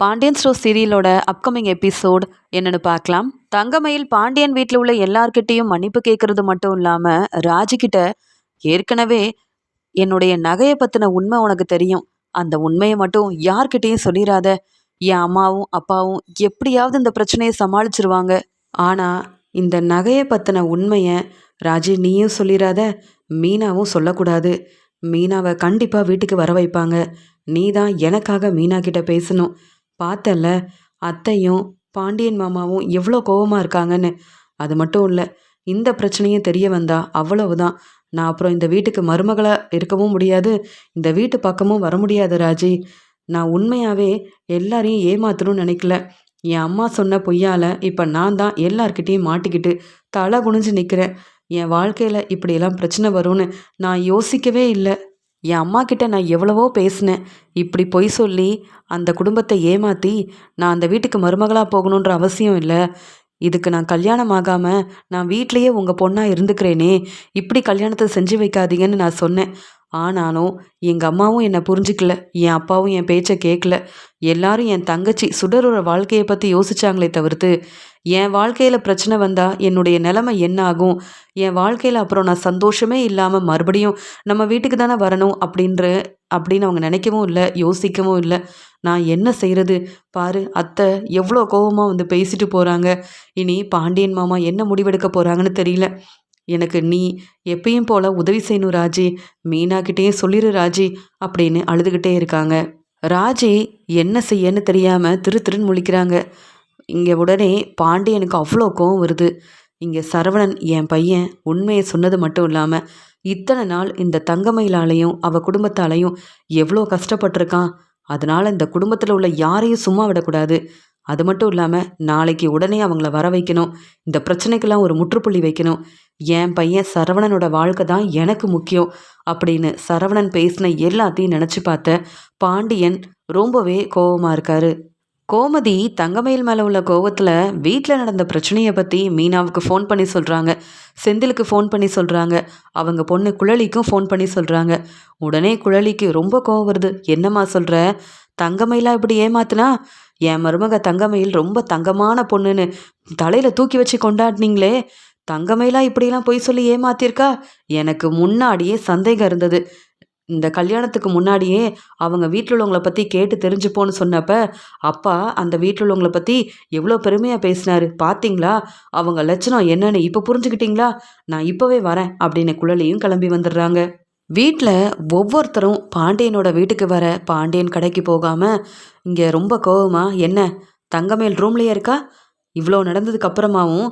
Pandian store சீரியலோட upcoming episode என்னன்னு பார்க்கலாம். தங்கமயில் பாண்டியன் வீட்டில் உள்ள எல்லார்கிட்டேயும் மன்னிப்பு கேட்கறது மட்டும் இல்லாமல் ராஜிக்கிட்ட ஏற்கனவே என்னுடைய நகையை பற்றின உண்மை உனக்கு தெரியும். அந்த உண்மையை மட்டும் யார்கிட்டேயும் சொல்லிடாத என் அம்மாவும் அப்பாவும் எப்படியாவது இந்த பிரச்சனையை சமாளிச்சிருவாங்க. ஆனால் இந்த நகையை பற்றின உண்மையை ராஜி நீயும் சொல்லிடாத மீனாவும் சொல்லக்கூடாது. மீனாவை கண்டிப்பாக வீட்டுக்கு வர வைப்பாங்க. நீ தான் எனக்காக மீனா கிட்ட பேசணும். பார்த்தல்ல அத்தையும் பாண்டியன் மாமாவும் எவ்வளோ கோவமாக இருக்காங்கன்னு. அது மட்டும் இல்லை இந்த பிரச்சனையும் தெரிய வந்தா அவ்வளவுதான். நான் அப்புறம் இந்த வீட்டுக்கு மருமகளாக இருக்கவும் முடியாது இந்த வீட்டு பக்கமும் வர முடியாது ராஜி. நான் உண்மையாகவே எல்லாரையும் ஏமாத்தணும்னு நினைக்கல. என் அம்மா சொன்ன பொய்யால் இப்போ நான் தான் எல்லார்கிட்டேயும் மாட்டிக்கிட்டு தலை குனிஞ்சு நிற்கிறேன் என் வாழ்க்கையில் இப்படியெல்லாம் பிரச்சனை வரும்னு நான் யோசிக்கவே இல்லை. என் அம்மா கிட்ட நான் எவ்வளவோ பேசினேன். இப்படி பொய் சொல்லி அந்த குடும்பத்தை ஏமாற்றி நான் அந்த வீட்டுக்கு மருமகளாக போகணுன்ற அவசியம் இல்லை. இதுக்கு நான் கல்யாணம் ஆகாமல் நான் வீட்லேயே உங்கள் பொண்ணாக இருந்துக்கிறேனே. இப்படி கல்யாணத்தை செஞ்சு வைக்காதீங்கன்னு நான் சொன்னேன். ஆனாலும் எங்கள் அம்மாவும் என்னை புரிஞ்சிக்கல. என் அப்பாவும் என் பேச்சை கேட்கல எல்லாரும் என் தங்கச்சி சுடரோட வாழ்க்கையை பற்றி யோசிச்சாங்களே தவிர்த்து என் வாழ்க்கையில் பிரச்சனை வந்தால் என்னுடைய நிலைமை என்ன ஆகும்? என் வாழ்க்கையில் அப்புறம் நான் சந்தோஷமே இல்லாமல் மறுபடியும் நம்ம வீட்டுக்கு தானே வரணும் அப்படின்ற அப்படின்னு அவங்க நினைக்கவும் இல்லை யோசிக்கவும் இல்லை. நான் என்ன செய்கிறது பாரு அத்தை எவ்வளோ கோபமாக வந்து பேசிட்டு போகிறாங்க இனி பாண்டியன் மாமா என்ன முடிவெடுக்க போகிறாங்கன்னு தெரியல. எனக்கு நீ எப்பயும் போல உதவி செய்யணும் ராஜி. மீனாக்கிட்டேயும் சொல்லிடு ராஜி அப்படின்னு அழுதுகிட்டே இருக்காங்க. ராஜி என்ன செய்யன்னு தெரியாமல் திரு திருன்னு முழிக்கிறாங்க. இங்கே உடனே பாண்டியனுக்கு அவ்வளோ கோவம் வருது. இங்கே சரவணன் என் பையன் உண்மையை சொன்னது மட்டும் இல்லாமல் இத்தனை நாள் இந்த தங்கமயிலாலையும் அவள் குடும்பத்தாலையும் எவ்வளோ கஷ்டப்பட்டிருக்கான். அதனால் இந்த குடும்பத்தில் உள்ள யாரையும் சும்மா விடக்கூடாது. அது மட்டும் இல்லாமல் நாளைக்கு உடனே அவங்கள வர வைக்கணும். இந்த பிரச்சனைக்கெல்லாம் ஒரு முற்றுப்புள்ளி வைக்கணும். என் பையன் சரவணனோட வாழ்க்கை தான் எனக்கு முக்கியம் அப்படின்னு சரவணன் பேசின எல்லாத்தையும் நினச்சி பார்த்த பாண்டியன் ரொம்பவே கோபமாக இருக்காரு. கோமதி தங்கமயில் மேலே உள்ள கோவத்தில் வீட்டில் நடந்த பிரச்சனையை பற்றி மீனாவுக்கு ஃபோன் பண்ணி சொல்கிறாங்க செந்திலுக்கு ஃபோன் பண்ணி சொல்கிறாங்க அவங்க பொண்ணு குழலிக்கும் ஃபோன் பண்ணி சொல்கிறாங்க உடனே குழலிக்கு ரொம்ப கோவம் வருது. என்னம்மா சொல்கிற தங்கமயிலாக இப்படி ஏமாத்துனா? என் மருமக தங்கமயில் ரொம்ப தங்கமான பொண்ணுன்னு தலையில் தூக்கி வச்சு கொண்டாடினீங்களே. தங்கமயிலா இப்படிலாம் பொய் சொல்லி ஏமாத்திருக்கா எனக்கு முன்னாடியே சந்தேகம் இருந்தது. இந்த கல்யாணத்துக்கு முன்னாடியே அவங்க வீட்டில் உள்ளவங்களை பற்றி கேட்டு தெரிஞ்சுப்போன்னு சொன்னப்ப அப்பா அந்த வீட்டில் உள்ளவங்களை பற்றி எவ்வளோ பெருமையாக பேசினாரு. பார்த்தீங்களா அவங்க லட்சணம் என்னன்னு இப்போ புரிஞ்சுக்கிட்டீங்களா? நான் இப்போவே வரேன் அப்படின்னு குழலையும் கிளம்பி வந்துடுறாங்க. வீட்டில் ஒவ்வொருத்தரும் பாண்டியனோட வீட்டுக்கு வர பாண்டியன் கடைக்கு போகாமல் இங்கே ரொம்ப கோவமா என்ன தங்கமேல் ரூம்லேயே இருக்கா? இவ்வளோ நடந்ததுக்கு அப்புறமாவும்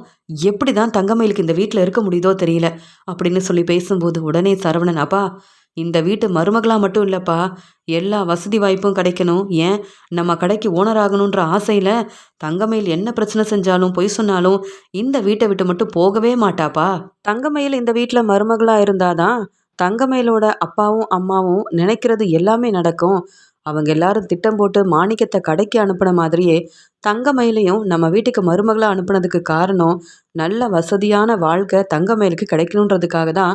எப்படி தான் தங்கமயிலுக்கு இந்த வீட்டில் இருக்க முடியுதோ தெரியல அப்படின்னு சொல்லி பேசும்போது உடனே சரவணன் அப்பா இந்த வீட்டு மருமகளாக மட்டும் இல்லைப்பா. எல்லா வசதி வாய்ப்பும் கிடைக்கணும். ஏன்? நம்ம கடைக்கு ஓனர் ஆகணுன்ற ஆசையில் தங்கமயில் என்ன பிரச்சனை செஞ்சாலும் பொய் சொன்னாலும் இந்த வீட்டை விட்டு மட்டும் போகவே மாட்டாப்பா. தங்கமயில் இந்த வீட்டில் மருமகளாக இருந்தாதான் தங்கமயிலோட அப்பாவும் அம்மாவும் நினைக்கிறது எல்லாமே நடக்கும். அவங்க எல்லாரும் திட்டம் போட்டு மாணிக்கத்தை கடைக்கு அனுப்பின மாதிரியே தங்கமயிலையும் நம்ம வீட்டுக்கு மருமகளாக அனுப்புனதுக்கு காரணம் நல்ல வசதியான வாழ்க்கை தங்கமயிலுக்கு கிடைக்கணுன்றதுக்காக தான்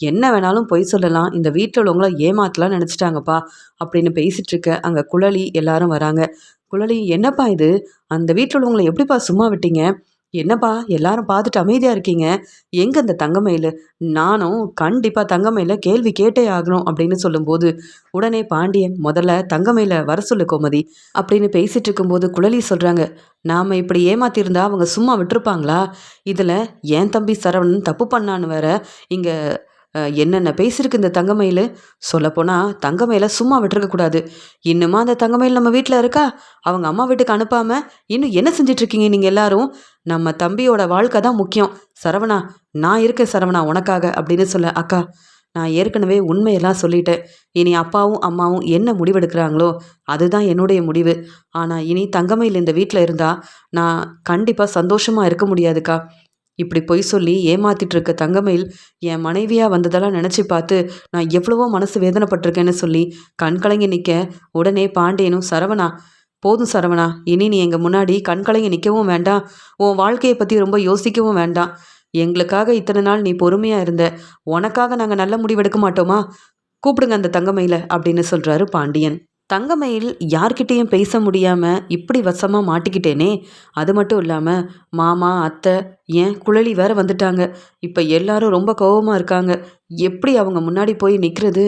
என்ன வேணாலும் பொய் சொல்லலாம். இந்த வீட்டில் உள்ளவங்கள ஏமாத்தலாம் நினச்சிட்டாங்கப்பா. அப்படின்னு பேசிகிட்டு இருக்க அங்கே குழலி எல்லாரும் வராங்க. குழலி என்னப்பா இது? அந்த வீட்டில் உள்ளவங்களை எப்படிப்பா சும்மா விட்டீங்க? என்னப்பா? எல்லாரும் பார்த்துட்டு அமைதியாக இருக்கீங்க? எங்கே இந்த தங்கமயில்? நானும் கண்டிப்பாக தங்கமயில கேள்வி கேட்டே ஆகணும் அப்படின்னு சொல்லும்போது உடனே பாண்டியன் முதல்ல தங்கமயில வர சொல்லு கோமதி அப்படின்னு பேசிட்டு இருக்கும்போது குழலி சொல்கிறாங்க நாம் இப்படி ஏமாத்திருந்தா அவங்க சும்மா விட்டுருப்பாங்களா? இதில் ஏன் தம்பி சரவணன் தப்பு பண்ணான்னு வேற இங்கே என்னென்ன பேசியிருக்கு இந்த தங்கமயில்? சொல்லப்போனால் தங்கமயில சும்மா விட்டுருக்கக்கூடாது இன்னுமா அந்த தங்கமயில் நம்ம வீட்டில் இருக்கா? அவங்க அம்மா வீட்டுக்கு அனுப்பாமல் இன்னும் என்ன செஞ்சிட்ருக்கீங்க நீங்கள் எல்லாரும்? நம்ம தம்பியோட வாழ்க்கை தான் முக்கியம். சரவணா நான் இருக்கேன் சரவணா உனக்காக அப்படின்னு சொல்ல அக்கா நான் ஏற்கனவே உண்மையெல்லாம் சொல்லிட்டேன். இனி அப்பாவும் அம்மாவும் என்ன முடிவெடுக்கிறாங்களோ அதுதான் என்னுடைய முடிவு. ஆனால் இனி தங்கமயில் இந்த வீட்டில் இருந்தால் நான் கண்டிப்பாக சந்தோஷமாக இருக்க முடியாதுக்கா. இப்படி பொய் சொல்லி ஏமாத்திட்டு இருக்க தங்கமயில் என் மனைவியாக வந்ததெல்லாம் நினச்சி பார்த்து நான் எவ்வளவோ மனசு வேதனைப்பட்டிருக்கேன்னு சொல்லி கண்கலங்கி நிற்க உடனே பாண்டியனும் சரவணா போதும் சரவணா இனி நீ எங்கள் முன்னாடி கண்கலங்கி நிற்கவும் வேண்டாம். உன் வாழ்க்கையை பற்றி ரொம்ப யோசிக்கவும் வேண்டாம். எங்களுக்காக இத்தனை நாள் நீ பொறுமையாக இருந்த. உனக்காக நாங்கள் நல்ல முடிவெடுக்க மாட்டோமா? கூப்பிடுங்க அந்த தங்கமயில அப்படின்னு சொல்கிறாரு பாண்டியன். தங்கமயில் யார்கிட்டேயும் பேச முடியாமல் இப்படி வசமாக மாட்டிக்கிட்டேனே. அது மட்டும் இல்லாமல் மாமா அத்தை ஏன் குழலி வேற வந்துட்டாங்க. இப்போ எல்லாரும் ரொம்ப கோவமாக இருக்காங்க. எப்படி அவங்க முன்னாடி போய் நிற்கிறது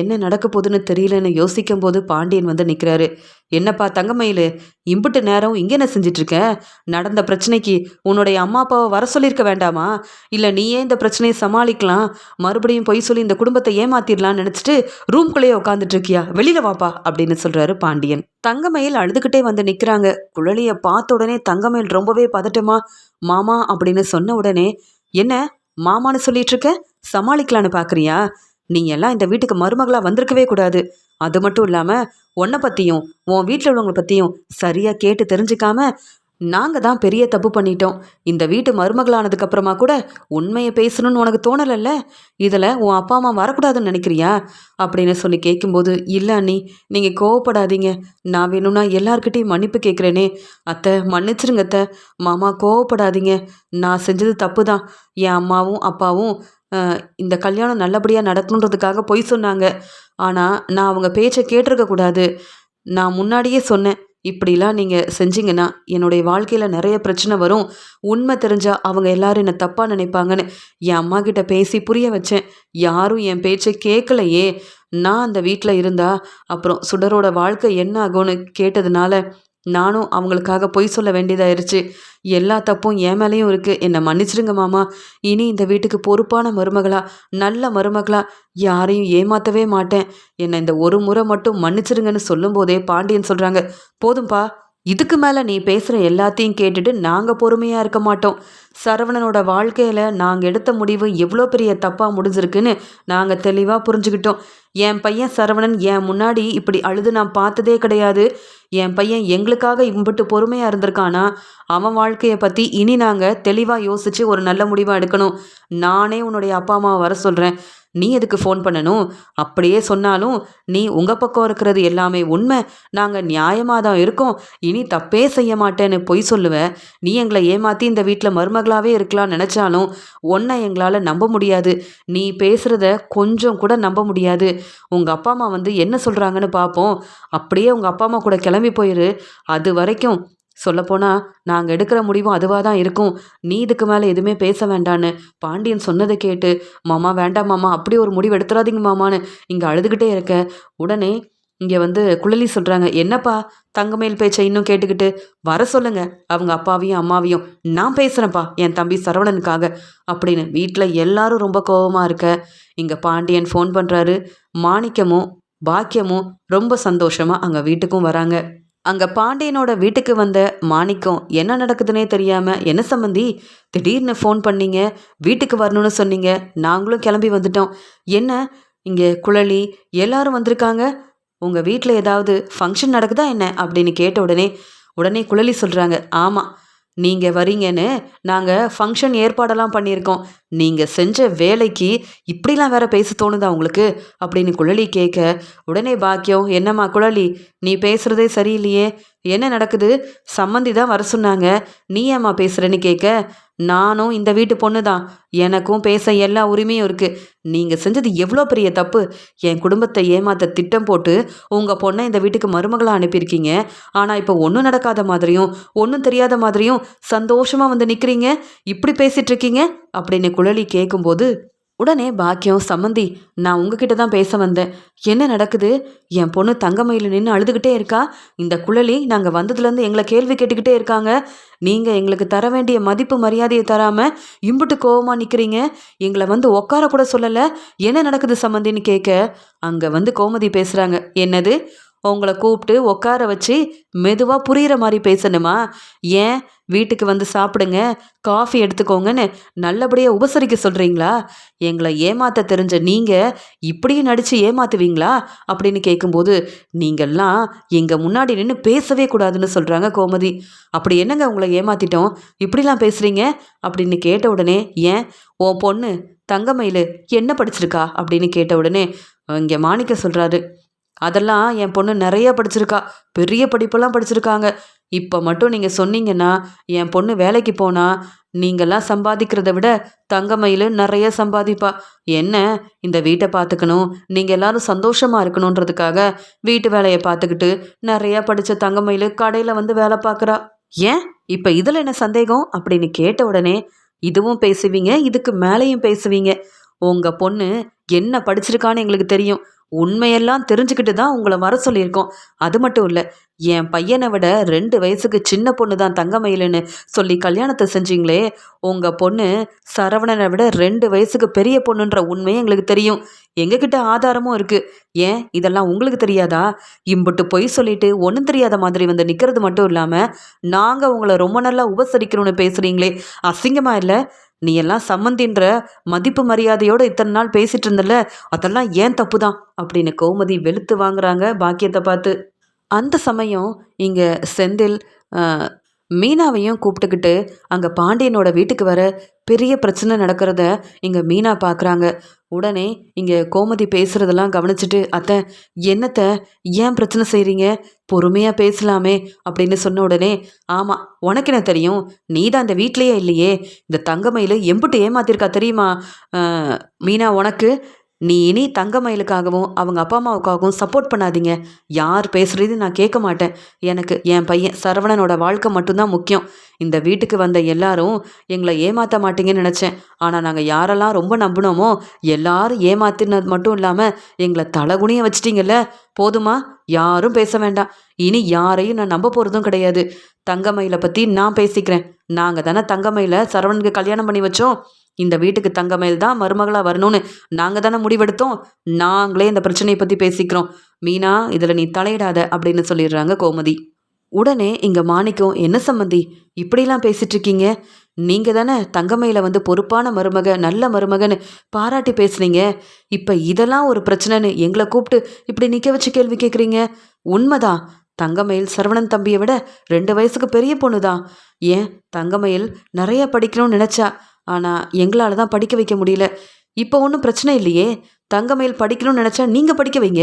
என்ன நடக்க போகுதுன்னு தெரியலன்னு யோசிக்கும் போது பாண்டியன் வந்து நிற்கிறாரு என்னப்பா தங்கமயில் இம்புட்டு நேரம் இங்கே என்ன செஞ்சிட்ருக்க? நடந்த பிரச்சனைக்கு உன்னுடைய அம்மா அப்பாவை வர சொல்லியிருக்க வேண்டாமா? இல்லை நீயே இந்த பிரச்சனையை சமாளிக்கலாம். மறுபடியும் பொய் சொல்லி இந்த குடும்பத்தை ஏமாத்திடலான்னு நினச்சிட்டு ரூம்குள்ளேயே உட்காந்துட்டு இருக்கியா வெளியில வாப்பா அப்படின்னு சொல்கிறாரு பாண்டியன். தங்கமயில் அழுதுகிட்டே வந்து நிற்கிறாங்க குழலியை பார்த்த உடனே தங்கமயில் ரொம்பவே பதட்டம் மாமா அப்படின்னு சொன்ன உடனே என்ன மாமான்னு சொல்லிட்டு இருக்க சமாளிக்கலான்னு பார்க்குறியா நீ எல்லாம் இந்த வீட்டுக்கு மருமகளாக வந்திருக்கவே கூடாது. அது மட்டும் இல்லாமல் உன்னை பற்றியும் உன் வீட்டில் உள்ளவங்களை பற்றியும் சரியாக கேட்டு தெரிஞ்சுக்காம நாங்கள் தான் பெரிய தப்பு பண்ணிட்டோம். இந்த வீட்டு மருமகளானதுக்கு அப்புறமா கூட உண்மையை பேசணும்னு உனக்கு தோணலைல்ல? இதில் உன் அப்பா அம்மா வரக்கூடாதுன்னு நினைக்கிறியா? அப்படின்னு சொல்லி கேட்கும்போது இல்லை அண்ணி நீங்கள் கோவப்படாதீங்க. நான் வேணும்னா எல்லார்கிட்டையும் மன்னிப்பு கேட்குறேனே அத்தை மன்னிச்சிருங்க அத்தை. மாமா கோவப்படாதீங்க. நான் செஞ்சது தப்பு தான் என் அம்மாவும் அப்பாவும் இந்த கல்யாணம் நல்லபடியாக நடக்கணுன்றதுக்காக பொய் சொன்னாங்க. ஆனால் நான் அவங்க பேச்சை கேட்டிருக்க கூடாது நான் முன்னாடியே சொன்னேன். இப்படிலாம் நீங்கள் செஞ்சீங்கன்னா என்னுடைய வாழ்க்கையில் நிறைய பிரச்சனை வரும். உண்மை தெரிஞ்சால் அவங்க எல்லாரும் என்னை தப்பாக நினைப்பாங்கன்னு என் அம்மா கிட்ட பேசி புரிய வச்சேன். யாரும் என் பேச்சை கேட்கலையே நான் அந்த வீட்டில் இருந்தா அப்புறம் சுடரோட வாழ்க்கை என்ன ஆகும்னு கேட்டதுனால நானும் அவங்களுக்காக பொய் சொல்ல வேண்டியதாயிருச்சு. எல்லா தப்பும் என் மேலேயும் இருக்குது என்னை மன்னிச்சிடுங்க மாமா. இனி இந்த வீட்டுக்கு பொறுப்பான மருமகளா நல்ல மருமகளா யாரையும் ஏமாற்றவே மாட்டேன். என்னை இந்த ஒரு முறை மட்டும் மன்னிச்சிடுங்கன்னு சொல்லும்போதே பாண்டியன் சொல்கிறாங்க போதும்பா. இதுக்கு மேலே நீ பேசுகிற எல்லாத்தையும் கேட்டுட்டு நாங்கள் பொறுமையாக இருக்க மாட்டோம். சரவணனோட வாழ்க்கையில் நாங்கள் எடுத்த முடிவு எவ்வளோ பெரிய தப்பாக முடிஞ்சிருக்குன்னு நாங்கள் தெளிவாக புரிஞ்சுக்கிட்டோம். என் பையன் சரவணன் என் முன்னாடி இப்படி அழுது நான் பார்த்ததே கிடையாது. என் பையன் எங்களுக்காக இம்பிட்டு பொறுமையாக இருந்திருக்கானா? அவன் வாழ்க்கையை பற்றி இனி நாங்கள் தெளிவாக யோசித்து ஒரு நல்ல முடிவாக எடுக்கணும். நானே உன்னுடைய அப்பா அம்மாவை வர சொல்கிறேன் நீ எதுக்கு ஃபோன் பண்ணணும்? அப்படியே சொன்னாலும் நீ உங்கள் பக்கம் இருக்கிறது எல்லாமே உண்மை. நாங்கள் நியாயமாக தான் இருக்கோம். இனி தப்பே செய்ய மாட்டேன்னு பொய் சொல்லுவேன் நீ எங்களை ஏமாற்றி இந்த வீட்டில் மருமகளாகவே இருக்கலாம்னு நினச்சாலும் ஒன்றை எங்களால் நம்ப முடியாது. நீ பேசுகிறத கொஞ்சம் கூட நம்ப முடியாது. உங்கள் அப்பா அம்மா வந்து என்ன சொல்கிறாங்கன்னு பார்ப்போம் அப்படியே உங்கள் அப்பா அம்மா கூட கிளம்பி போயிரு. அது வரைக்கும் சொல்லப்போனால் நாங்கள் எடுக்கிற முடிவும் அதுவாக தான் இருக்கும். நீ இதுக்கு மேலே எதுவுமே பேச வேண்டான்னு பாண்டியன் சொன்னதை கேட்டு மாமா வேண்டாம் மாமா அப்படி ஒரு முடிவு எடுத்துடாதீங்க மாமான்னு இங்கே அழுதுகிட்டே இருக்க. உடனே இங்கே வந்து குழலி சொல்கிறாங்க என்னப்பா தங்கமேல் பேச்சை இன்னும் கேட்டுக்கிட்டு? வர சொல்லுங்க அவங்க அப்பாவையும் அம்மாவையும். நான் பேசுகிறேன்ப்பா என் தம்பி சரவணனுக்காக. அப்படின்னு வீட்டில் எல்லாரும் ரொம்ப கோவமாக இருக்க இங்கே பாண்டியன் ஃபோன் பண்ணுறாரு மாணிக்கமும் பாக்கியமும் ரொம்ப சந்தோஷமாக அங்கே வீட்டுக்கும் வராங்க. அங்கே பாண்டியனோட வீட்டுக்கு வந்த மாணிக்கம் என்ன நடக்குதுன்னே தெரியாமல் என்ன சம்மந்தி திடீர்னு ஃபோன் பண்ணீங்க? வீட்டுக்கு வரணும்னு சொன்னீங்க. நாங்களும் கிளம்பி வந்துட்டோம். என்ன? இங்கே குழலி எல்லாரும் வந்திருக்காங்க? உங்கள் வீட்டில் ஏதாவது ஃபங்க்ஷன் நடக்குதா என்ன? அப்படின்னு கேட்ட உடனே உடனே குழலி சொல்கிறாங்க ஆமாம் நீங்கள் வரீங்கன்னு நாங்கள் ஃபங்க்ஷன் ஏற்பாடெல்லாம் பண்ணியிருக்கோம். நீங்கள் செஞ்ச வேலைக்கு இப்படிலாம் வேற பேச தோணுதா உங்களுக்கு? அப்படின்னு குழலி கேட்க உடனே பாக்கியம் என்னம்மா குழலி? நீ பேசுகிறதே சரியில்லையே. என்ன நடக்குது? சம்மந்தி தான் வர சொன்னாங்க. நீ ஏம்மா பேசுகிறேன்னு கேட்க நானும் இந்த வீட்டு பொண்ணு தான் எனக்கும் பேச எல்லா உரிமையும் இருக்குது நீங்கள் செஞ்சது எவ்வளோ பெரிய தப்பு? என் குடும்பத்தை ஏமாத்த திட்டம் போட்டு உங்கள் பொண்ணை இந்த வீட்டுக்கு மருமகளாக அனுப்பியிருக்கீங்க. ஆனால் இப்போ ஒன்றும் நடக்காத மாதிரியும் ஒன்றும் தெரியாத மாதிரியும் சந்தோஷமாக வந்து நிற்கிறீங்க இப்படி பேசிட்டு இருக்கீங்க? அப்படின்னு குழலி கேட்கும்போது உடனே பாக்கியம் சம்மந்தி நான் உங்ககிட்ட தான் பேச வந்தேன். என்ன நடக்குது? என் பொண்ணு தங்கமயில நின்று அழுதுகிட்டே இருக்கா? இந்த குழலி நாங்கள் வந்ததுலேருந்து எங்களை கேள்வி கேட்டுக்கிட்டே இருக்காங்க. நீங்கள் எங்களுக்கு தர வேண்டிய மதிப்பு மரியாதையை தராமல் இம்புட்டு கோவமாக நிற்கிறீங்க எங்களை வந்து உட்கார கூட சொல்லலை. என்ன நடக்குது சம்மந்தின்னு கேட்க அங்கே வந்து கோமதி பேசுகிறாங்க என்னது? உங்களை கூப்பிட்டு உட்கார வச்சு மெதுவாக புரிகிற மாதிரி பேசணுமா? ஏன்? வீட்டுக்கு வந்து சாப்பிடுங்க காஃபி எடுத்துக்கோங்கன்னு நல்லபடியாக உபசரிக்க சொல்கிறீங்களா எங்களை ஏமாத்த தெரிஞ்ச நீங்கள் இப்படியும் நடித்து ஏமாத்துவீங்களா? அப்படின்னு கேட்கும்போது நீங்கள்லாம் எங்கள் முன்னாடி நின்று பேசவே கூடாதுன்னு சொல்கிறாங்க கோமதி. அப்படி என்னங்க உங்களை ஏமாத்திட்டோம்? இப்படிலாம் பேசுகிறீங்க அப்படின்னு கேட்ட உடனே ஏன்? உன் பொண்ணு தங்கமயிலு என்ன படிச்சிருக்கா? அப்படின்னு கேட்ட உடனே இங்கே மாணிக்க சொல்கிறாரு அதெல்லாம் என் பொண்ணு நிறைய படிச்சிருக்கா. பெரிய படிப்பெல்லாம் படிச்சிருக்காங்க. இப்போ மட்டும் நீங்கள் சொன்னீங்கன்னா என் பொண்ணு வேலைக்கு போனால் நீங்கள்லாம் சம்பாதிக்கிறத விட தங்கமயில் நிறைய சம்பாதிப்பா. என்ன? இந்த வீட்டை பார்த்துக்கணும். நீங்கள் எல்லாரும் சந்தோஷமாக இருக்கணுன்றதுக்காக வீட்டு வேலையை பார்த்துக்கிட்டு நிறையா படித்த தங்கமயில் கடையில் வந்து வேலை பார்க்குறா. ஏன்? இப்போ இதில் என்ன சந்தேகம்? அப்படின்னு கேட்ட உடனே இதுவும் பேசுவீங்க இதுக்கு மேலேயும் பேசுவீங்க. உங்கள் பொண்ணு என்ன படிச்சிருக்கான்னு எங்களுக்கு தெரியும். உண்மையெல்லாம் தெரிஞ்சுக்கிட்டு தான் உங்களை வர சொல்லியிருக்கோம். அது மட்டும் இல்லை என் பையனை விட ரெண்டு வயசுக்கு சின்ன பொண்ணு தான் தங்கமயிலுன்னு சொல்லி கல்யாணத்தை செஞ்சீங்களே உங்கள் பொண்ணு சரவணனை விட ரெண்டு வயசுக்கு பெரிய பொண்ணுன்ற உண்மையும் எங்களுக்கு தெரியும். எங்ககிட்ட ஆதாரமும் இருக்குது ஏன்? இதெல்லாம் உங்களுக்கு தெரியாதா? இம்புட்டு பொய் சொல்லிட்டு ஒன்றும் தெரியாத மாதிரி வந்து நிற்கிறது மட்டும் இல்லாமல் நாங்கள் உங்களை ரொம்ப நல்லா உபசரிக்கணும்னு பேசுகிறீங்களே அசிங்கமாக இல்லை? நீ எல்லாம் சம்மந்தின்ற மதிப்பு மரியாதையோடு இத்தனை நாள் பேசிட்டு இருந்தல அதெல்லாம் ஏன் தப்பு தான் அப்படின்னு கௌமதி வெளுத்து வாங்குறாங்க பாக்கியத்தை பார்த்து. அந்த சமயம் இங்கே செந்தில் மீனாவையும் கூப்பிட்டுக்கிட்டு அங்கே பாண்டியனோட வீட்டுக்கு வர பெரிய பிரச்சனை நடக்கிறத இங்கே மீனா பார்க்குறாங்க உடனே இங்கே கோமதி பேசுகிறதெல்லாம் கவனிச்சுட்டு அத்தை என்னத்தை? ஏன் பிரச்சனை செய்கிறீங்க பொறுமையாக பேசலாமே அப்படின்னு சொன்ன உடனே ஆமாம் உனக்கு என்ன தெரியும்? நீ தான் இந்த வீட்லேயே இல்லையே. இந்த தங்கமையில் எம்பிட்டு ஏமாத்திருக்கா தெரியுமா? மீனா உனக்கு? நீ இனி தங்கமயிலுக்காகவும் அவங்க அப்பா அம்மாவுக்காகவும் சப்போர்ட் பண்ணாதீங்க. யார் பேசுகிறது நான் கேட்க மாட்டேன். எனக்கு என் பையன் சரவணனோட வாழ்க்கை மட்டும்தான் முக்கியம். இந்த வீட்டுக்கு வந்த எல்லாரும் எங்களை ஏமாற்ற மாட்டீங்கன்னு நினச்சேன். ஆனால் நாங்கள் யாரெல்லாம் ரொம்ப நம்பினோமோ எல்லாரும் ஏமாத்தினது மட்டும் இல்லாமல் எங்களை தலகுனிய வச்சிட்டிங்கல்ல. போதுமா? யாரும் பேச வேண்டாம். இனி யாரையும் நான் நம்ப போகிறதும் கிடையாது. தங்கமயிலை பற்றி நான் பேசிக்கிறேன். நாங்கள் தானே தங்கமயில சரவணனுக்கு கல்யாணம் பண்ணி வச்சோம். இந்த வீட்டுக்கு தங்கமேல் தான் மருமகளாக வரணும்னு நாங்கள் தானே முடிவெடுத்தோம். நாங்களே இந்த பிரச்சனையை பற்றி பேசிக்கிறோம். மீனா இதில் நீ தலையிடாத அப்படின்னு சொல்லிடுறாங்க கோமதி. உடனே இங்கே மாணிக்கம் என்ன சம்மந்தி இப்படிலாம் பேசிட்டு இருக்கீங்க? நீங்கள் தானே தங்கமையில் வந்து பொறுப்பான மருமக நல்ல மருமகன்னு பாராட்டி பேசுனீங்க. இப்போ இதெல்லாம் ஒரு பிரச்சனைன்னு எங்களை கூப்பிட்டு இப்படி நிற்க வச்சு கேள்வி கேட்குறீங்க உண்மைதான். தங்கமயில் சரவணன் தம்பியை விட ரெண்டு வயசுக்கு பெரிய பொண்ணு தான் ஏன்? தங்கமயில் நிறைய படிக்கணும்னு நினச்சா ஆனால் எங்களால் தான் படிக்க வைக்க முடியல. இப்போ ஒன்றும் பிரச்சனை இல்லையே. தங்கமயில் படிக்கணும்னு நினச்சா நீங்கள் படிக்க வைங்க.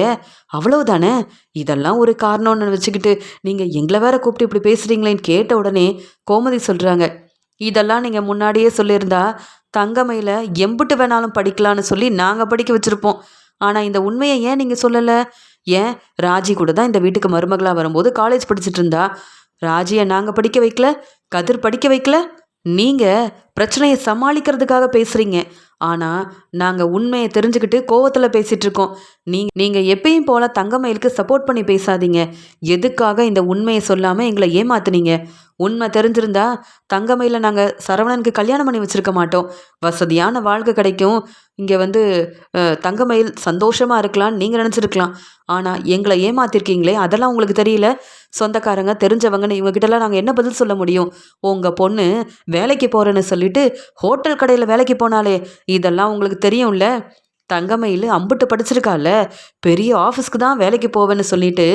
அவ்வளவுதானே? இதெல்லாம் ஒரு காரணம்னு வச்சுக்கிட்டு நீங்கள் எங்களை வேற கூப்பிட்டு இப்படி பேசுகிறீங்களேன்னு கேட்ட உடனே கோமதி சொல்கிறாங்க இதெல்லாம் நீங்கள் முன்னாடியே சொல்லியிருந்தா தங்கமையில் எம்பிட்டு வேணாலும் படிக்கலான்னு சொல்லி நாங்கள் படிக்க வச்சுருப்போம். ஆனால் இந்த உண்மையை ஏன் நீங்கள் சொல்லலை? ஏன்? ராஜி கூட தான் இந்த வீட்டுக்கு மருமகளாக வரும்போது காலேஜ் படிச்சுட்டு இருந்தா. ராஜியை நாங்கள் படிக்க வைக்கல? கதிர் படிக்க வைக்கல? நீங்கள் பிரச்சனையை சமாளிக்கிறதுக்காக பேசுகிறீங்க ஆனால் நாங்கள் உண்மையை தெரிஞ்சுக்கிட்டு கோவத்தில் பேசிகிட்டு இருக்கோம் நீ நீங்கள் எப்பயும் போல் தங்கமயிலுக்கு சப்போர்ட் பண்ணி பேசாதீங்க. எதுக்காக இந்த உண்மையை சொல்லாமல் எங்களை ஏமாத்துனீங்க? உண்மை தெரிஞ்சிருந்தா தங்கமயில நாங்கள் சரவணனுக்கு கல்யாணம் பண்ணி வச்சுருக்க மாட்டோம். வசதியான வாழ்க்கை கிடைக்கும். இங்கே வந்து தங்கமயில் சந்தோஷமாக இருக்கலாம்னு நீங்கள் நினச்சிருக்கலாம். ஆனால் எங்களை ஏமாத்திருக்கீங்களே அதெல்லாம் உங்களுக்கு தெரியல? சொந்தக்காரங்க தெரிஞ்சவங்கன்னு இவங்ககிட்டலாம் நாங்கள் என்ன பதில் சொல்ல முடியும்? உங்கள் பொண்ணு வேலைக்கு போகிறேன்னு சொல்லிட்டு ஹோட்டல் கடையில் வேலைக்கு போனாலே இதெல்லாம் உங்களுக்கு தெரியும்ல? தங்கமயில் அம்புட்டு படிச்சிருக்கால. பெரிய ஆஃபீஸ்க்கு தான் வேலைக்கு போவேன்னு சொல்லிட்டு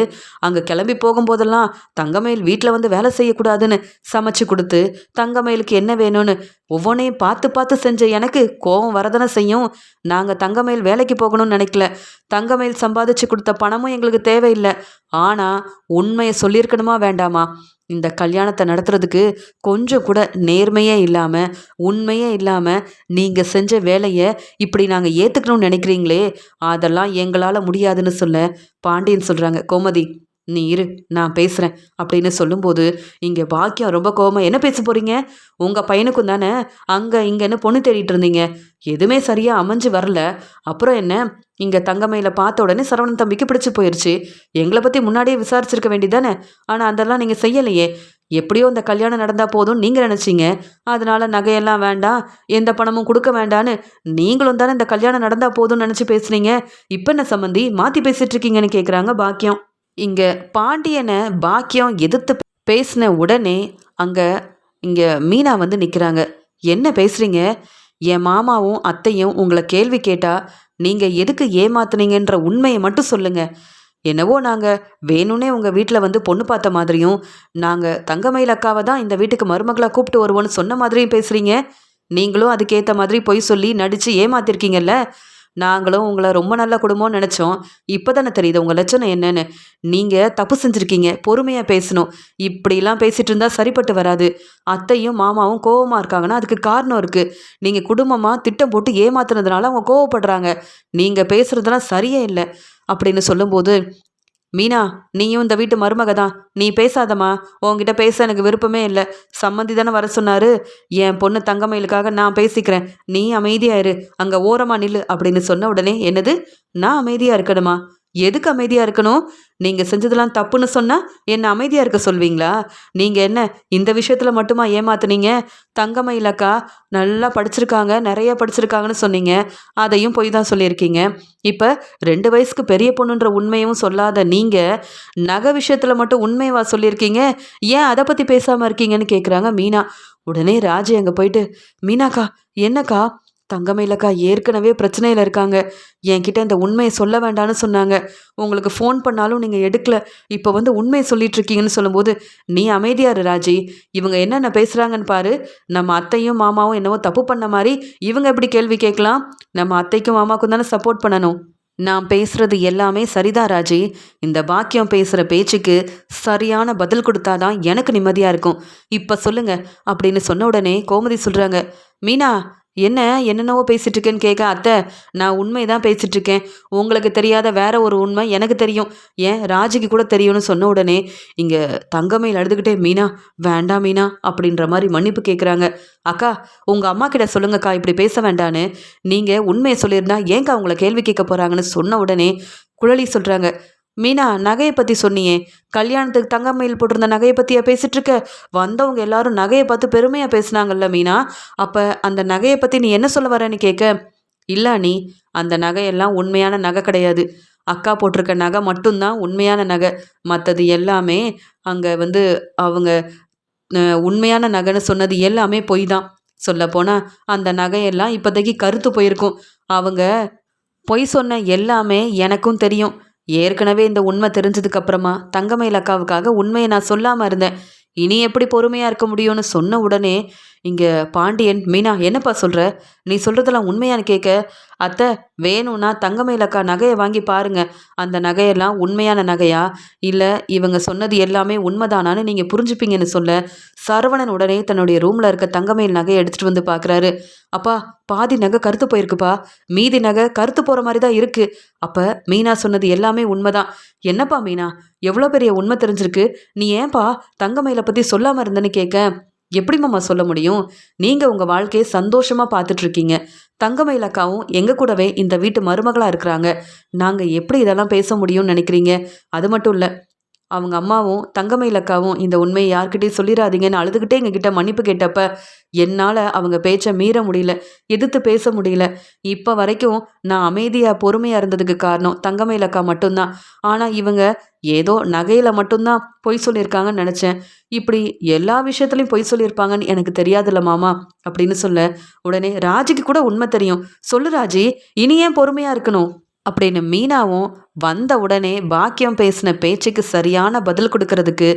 அங்கே கிளம்பி போகும்போதெல்லாம் தங்கமயில் வீட்டில் வந்து வேலை செய்யக்கூடாதுன்னு சமைச்சு கொடுத்து தங்கமயிலுக்கு என்ன வேணும்னு ஒவ்வொன்றையும் பார்த்து பார்த்து செஞ்ச எனக்கு கோபம் வரதானே செய்யும். நாங்கள் தங்கமயில் வேலைக்கு போகணும்னு நினைக்கல. தங்கமயில் சம்பாதிச்சு கொடுத்த பணமும் எங்களுக்கு தேவையில்லை. ஆனால் உண்மையை சொல்லியிருக்கணுமா வேண்டாமா? இந்த கல்யாணத்தை நடத்துறதுக்கு கொஞ்சம் கூட நேர்மையே இல்லாமல் உண்மையே இல்லாமல் நீங்கள் செஞ்ச வேலையை இப்படி நாங்கள் ஏற்றுக்கணும்னு நினைக்கிறீங்களே? அதெல்லாம் எங்களால் முடியாதுன்னு சொல்ல பாண்டியன் சொல்கிறாங்க கோமதி நீ இரு நான் பேசுகிறேன் அப்படின்னு சொல்லும்போது இங்கே பாக்கியம் ரொம்ப கோபமாக என்ன பேச போகிறீங்க உங்கள் பையனுக்கும் தானே அங்கே இங்கேன்னு பொண்ணு தேடிட்டு இருந்தீங்க. எதுவுமே சரியாக அமைஞ்சு வரல. அப்புறம் என்ன? இங்கே தங்கமையில் பார்த்த உடனே சரவணன் தம்பிக்கு பிடிச்சி போயிடுச்சு எங்களை பற்றி முன்னாடியே விசாரிச்சிருக்க வேண்டியதானே ஆனால் அதெல்லாம் நீங்கள் செய்யலையே. எப்படியோ இந்த கல்யாணம் நடந்தால் போதும் நீங்கள் நினச்சிங்க. அதனால் நகையெல்லாம் வேண்டாம் எந்த பணமும் கொடுக்க வேண்டான்னு நீங்களும் தானே இந்த கல்யாணம் நடந்தால் போதும்னு நினச்சி பேசுனீங்க. இப்போ என்ன சம்மந்தி மாற்றி பேசிகிட்ருக்கீங்கன்னு கேட்குறாங்க பாக்கியம். இங்கே பாண்டியனை பாக்கியம் எதிர்த்து பேசின உடனே அங்கே இங்கே மீனா வந்து நிற்கிறாங்க என்ன பேசுகிறீங்க என் மாமாவும் அத்தையும் உங்களை கேள்வி கேட்டால் நீங்கள் எதுக்கு ஏமாத்துனீங்கன்ற உண்மையை மட்டும் சொல்லுங்கள் என்னவோ நாங்கள் வேணும்னே உங்கள் வீட்டில் வந்து பொண்ணு பார்த்த மாதிரியும் நாங்கள் தங்கமயில் அக்காவை தான் இந்த வீட்டுக்கு மருமகளாக கூப்பிட்டு வருவோன்னு சொன்ன மாதிரியும் பேசுகிறீங்க நீங்களும் அதுக்கேற்ற மாதிரி பொய் சொல்லி நடித்து ஏமாத்திருக்கீங்கல்ல? நாங்களும் உங்களை ரொம்ப நல்ல குடும்பம்னு நினச்சோம். இப்போ தானே தெரியுது உங்கள் லட்சணம் என்னன்னு. நீங்கள் தப்பு செஞ்சுருக்கீங்க. பொறுமையாக பேசணும். இப்படிலாம் பேசிகிட்டு இருந்தால் சரிப்பட்டு வராது. அத்தையும் மாமாவும் கோவமாக இருக்காங்கன்னா அதுக்கு காரணம் இருக்குது நீங்கள் குடும்பமாக திட்டம் போட்டு ஏமாத்துனதுனால அவங்க கோவப்படுறாங்க. நீங்கள் பேசுகிறதெல்லாம் சரியே இல்லை. அப்படின்னு சொல்லும்போது மீனா நீயும் இந்த வீட்டு மருமக தான் நீ பேசாதம்மா. உங்ககிட்ட பேச எனக்கு விருப்பமே இல்லை. சம்மந்தி தானே வர சொன்னாரு. என் பொண்ணு தங்கமயிலுக்காக நான் பேசிக்கிறேன். நீ அமைதியாயிரு அங்கே ஓரமாக நில்லு அப்படின்னு சொன்ன உடனே என்னது? நான் அமைதியாக இருக்கணுமா? எதுக்கு அமைதியாக இருக்கணும்? நீங்கள் செஞ்சதெல்லாம் தப்புன்னு சொன்னால் என்னை அமைதியாக இருக்க சொல்வீங்களா? நீங்கள் என்ன இந்த விஷயத்தில் மட்டுமா ஏமாத்துனீங்க? தங்கமயிலக்கா நல்லா படிச்சிருக்காங்க நிறைய படிச்சிருக்காங்கன்னு சொன்னீங்க. அதையும் போய் தான் சொல்லியிருக்கீங்க. இப்போ ரெண்டு வயசுக்கு பெரிய பொண்ணுன்ற உண்மையும் சொல்லாத நீங்கள் நகை விஷயத்தில் மட்டும் உண்மையவா சொல்லியிருக்கீங்க? ஏன் அதை பற்றி பேசாமல் இருக்கீங்கன்னு கேட்குறாங்க மீனா. உடனே ராஜி அங்கே போயிட்டு மீனாக்கா என்னக்கா? தங்கமயிலக்கா ஏற்கனவே பிரச்சனையில் இருக்காங்க. என்கிட்ட இந்த உண்மையை சொல்ல வேண்டான்னு சொன்னாங்க. உங்களுக்கு ஃபோன் பண்ணாலும் நீங்கள் எடுக்கல. இப்போ வந்து உண்மையை சொல்லிட்டு இருக்கீங்கன்னு சொல்லும்போது நீ அமைதியாரு ராஜி. இவங்க என்னென்ன பேசுகிறாங்கன்னு பாரு. நம்ம அத்தையும் மாமாவும் என்னவோ தப்பு பண்ண மாதிரி இவங்க எப்படி கேள்வி கேட்கலாம்? நம்ம அத்தைக்கும் மாமாவுக்கும் தானே சப்போர்ட் பண்ணணும். நான் பேசுறது எல்லாமே சரிதான் ராஜி. இந்த பாக்கியம் பேசுகிற பேச்சுக்கு சரியான பதில் கொடுத்தாதான் எனக்கு நிம்மதியாக இருக்கும். இப்போ சொல்லுங்க அப்படின்னு சொன்ன உடனே கோமதி சொல்கிறாங்க மீனா என்ன என்னென்னவோ பேசிட்டு இருக்கேன்னு கேட்க அத்தை. நான் உண்மை தான் பேசிட்டு இருக்கேன் உங்களுக்கு தெரியாத வேற ஒரு உண்மை எனக்கு தெரியும். ஏன்? ராஜிக்கு கூட தெரியும்னு சொன்ன உடனே இங்கே தங்கமையில் அழுதுகிட்டே மீனா வேண்டாம் மீனா அப்படின்ற மாதிரி மன்னிப்பு கேட்குறாங்க அக்கா உங்கள் அம்மா கிட்ட சொல்லுங்கக்கா இப்படி பேச வேண்டான்னு. நீங்கள் உண்மையை சொல்லியிருந்தா ஏங்க்கா உங்களை கேள்வி கேட்க போகிறாங்கன்னு சொன்ன உடனே குழலி சொல்கிறாங்க மீனா நகையை பற்றி சொன்னியே. கல்யாணத்துக்கு தங்கமயில் போட்டிருந்த நகையை பற்றியா பேசிகிட்டு இருக்க வந்தவங்க எல்லாரும் நகையை பார்த்து பெருமையாக பேசுனாங்கல்ல மீனா. அப்போ அந்த நகையை பற்றி நீ என்ன சொல்ல வரேன்னு கேட்க இல்லை நீ அந்த நகையெல்லாம் உண்மையான நகை கிடையாது. அக்கா போட்டிருக்க நகை மட்டும்தான் உண்மையான நகை. மற்றது எல்லாமே அங்கே வந்து அவங்க உண்மையான நகைன்னு சொன்னது எல்லாமே பொய் தான் சொல்லப்போனால் அந்த நகையெல்லாம் இப்போதைக்கு கருத்து போயிருக்கும். அவங்க பொய் சொன்ன எல்லாமே எனக்கும் தெரியும். ஏற்கனவே இந்த உண்மை தெரிஞ்சதுக்கு அப்புறமா தங்கமயில் அக்காவுக்காக உண்மையை நான் சொல்லாமல் இருந்தேன். இனி எப்படி பொறுமையாக இருக்க முடியும்னு சொன்ன உடனே இங்கே பாண்டியன் மீனா என்னப்பா சொல்கிற நீ சொல்கிறதெல்லாம் உண்மையான்னு கேட்க அத்தை வேணும்னா தங்கமயிலக்கா நகையை வாங்கி பாருங்க. அந்த நகையெல்லாம் உண்மையான நகையா? இல்லை இவங்க சொன்னது எல்லாமே உண்மைதானான்னு நீங்கள் புரிஞ்சுப்பீங்கன்னு சொல்ல. சரவணன் உடனே தன்னுடைய ரூமில் இருக்க தங்கமயில் நகையை எடுத்துகிட்டு வந்து பார்க்குறாரு அப்பா பாதி நகை கருத்து போயிருக்குப்பா. மீதி நகை கருத்து போகிற மாதிரி தான் இருக்குது அப்போ மீனா சொன்னது எல்லாமே உண்மைதான். என்னப்பா மீனா? எவ்வளோ பெரிய உண்மை தெரிஞ்சிருக்கு? நீ ஏன்பா தங்கமயிலை பற்றி சொல்லாமல் இருந்தேன்னு கேட்க எப்படி மாமா சொல்ல முடியும்? நீங்கள் உங்கள் வாழ்க்கையை சந்தோஷமாக பார்த்துட்ருக்கீங்க. தங்கமயில் அக்காவும் எங்கள் கூடவே இந்த வீட்டு மருமகளாக இருக்கிறாங்க. நாங்கள் எப்படி இதெல்லாம் பேச முடியும்னு நினைக்கிறீங்க? அது மட்டும் இல்லை அவங்க அம்மாவும் தங்கமயிலக்காவும் இந்த உண்மையை யார்கிட்டயும் சொல்லிடாதீங்கன்னு அழுதுகிட்டே எங்ககிட்ட மன்னிப்பு கேட்டப்ப என்னால் அவங்க பேச்சை மீற முடியல எதிர்த்து பேச முடியல. இப்போ வரைக்கும் நான் அமைதியாக பொறுமையாக இருந்ததுக்கு காரணம் தங்கமயிலக்கா மட்டும்தான். ஆனால் இவங்க ஏதோ நகையில் மட்டும்தான் பொய் சொல்லியிருக்காங்கன்னு நினச்சேன். இப்படி எல்லா விஷயத்துலையும் பொய் சொல்லியிருப்பாங்கன்னு எனக்கு தெரியாதுல்ல மாமா அப்படின்னு சொல்ல உடனே ராஜிக்கு கூட உண்மை தெரியும். சொல்லு ராஜி இனி ஏன் பொறுமையாக இருக்கணும்? அப்படின்னு மீனாவும் வந்த உடனே பாக்கியம் பேசின பேச்சுக்கு சரியான பதில் கொடுக்கறதுக்கு